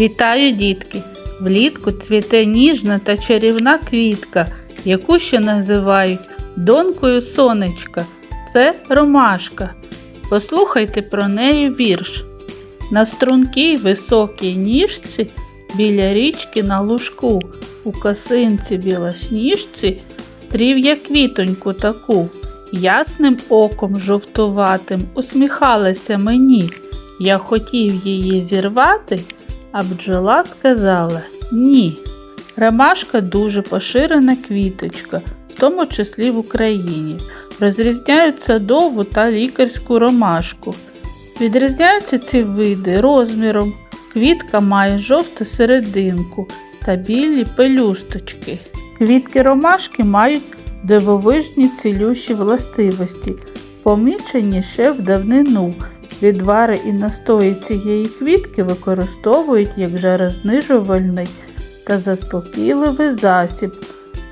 Вітаю, дітки! Влітку цвіте ніжна та чарівна квітка, яку ще називають донькою сонечка. Це ромашка. Послухайте про неї вірш. На стрункій високій ніжці біля річки на лужку, у косинці білосніжці стрів я квітоньку таку, ясним оком жовтуватим усміхалася мені. Я хотів її зірвати, а бджола сказала ні. Ромашка дуже поширена квіточка, в тому числі в Україні. Розрізняють садову та лікарську ромашку. Відрізняються ці види розміром. Квітка має жовту серединку та білі пелюсточки. Квітки ромашки мають дивовижні цілющі властивості, помічені ще в давнину. Відвари і настої цієї квітки використовують як жарознижувальний та заспокійливий засіб.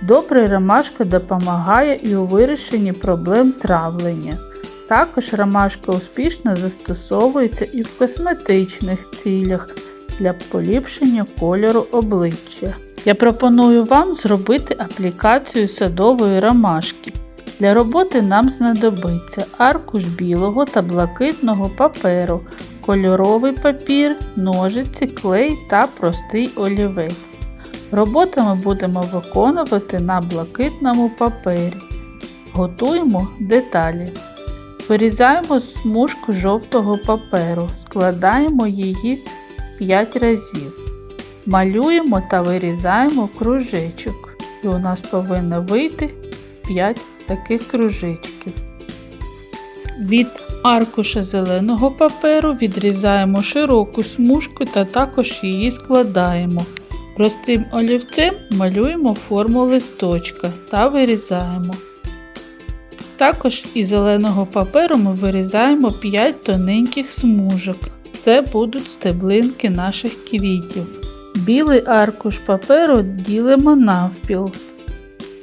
Добре ромашка допомагає і у вирішенні проблем травлення. Також ромашка успішно застосовується і в косметичних цілях для поліпшення кольору обличчя. Я пропоную вам зробити аплікацію садової ромашки. Для роботи нам знадобиться аркуш білого та блакитного паперу, кольоровий папір, ножиці, клей та простий олівець. Роботу ми будемо виконувати на блакитному папері. Готуємо деталі. Вирізаємо смужку жовтого паперу, складаємо її 5 разів. Малюємо та вирізаємо кружечок. І у нас повинно вийти 5 таких кружечків. Від аркуша зеленого паперу відрізаємо широку смужку та також її складаємо. Простим олівцем малюємо форму листочка та вирізаємо. Також із зеленого паперу ми вирізаємо 5 тоненьких смужок. Це будуть стеблинки наших квітів. Білий аркуш паперу ділимо навпіл.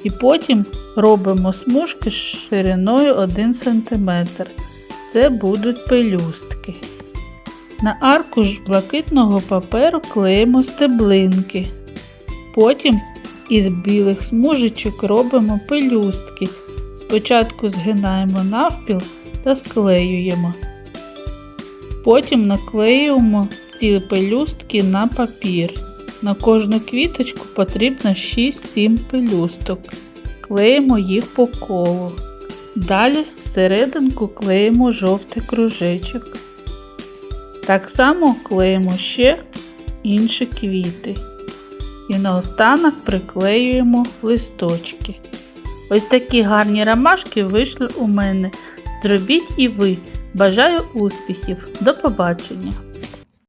І потім робимо смужки з шириною 1 см. Це будуть пелюстки. На аркуш блакитного паперу клеїмо стеблинки. Потім із білих смужечок робимо пелюстки. Спочатку згинаємо навпіл та склеюємо. Потім наклеюємо ці пелюстки на папір. На кожну квіточку потрібно 6-7 пелюсток. Клеїмо їх по колу. Далі всерединку клеїмо жовтий кружечок. Так само клеїмо ще інші квіти. І наостанок приклеюємо листочки. Ось такі гарні ромашки вийшли у мене. Зробіть і ви. Бажаю успіхів. До побачення!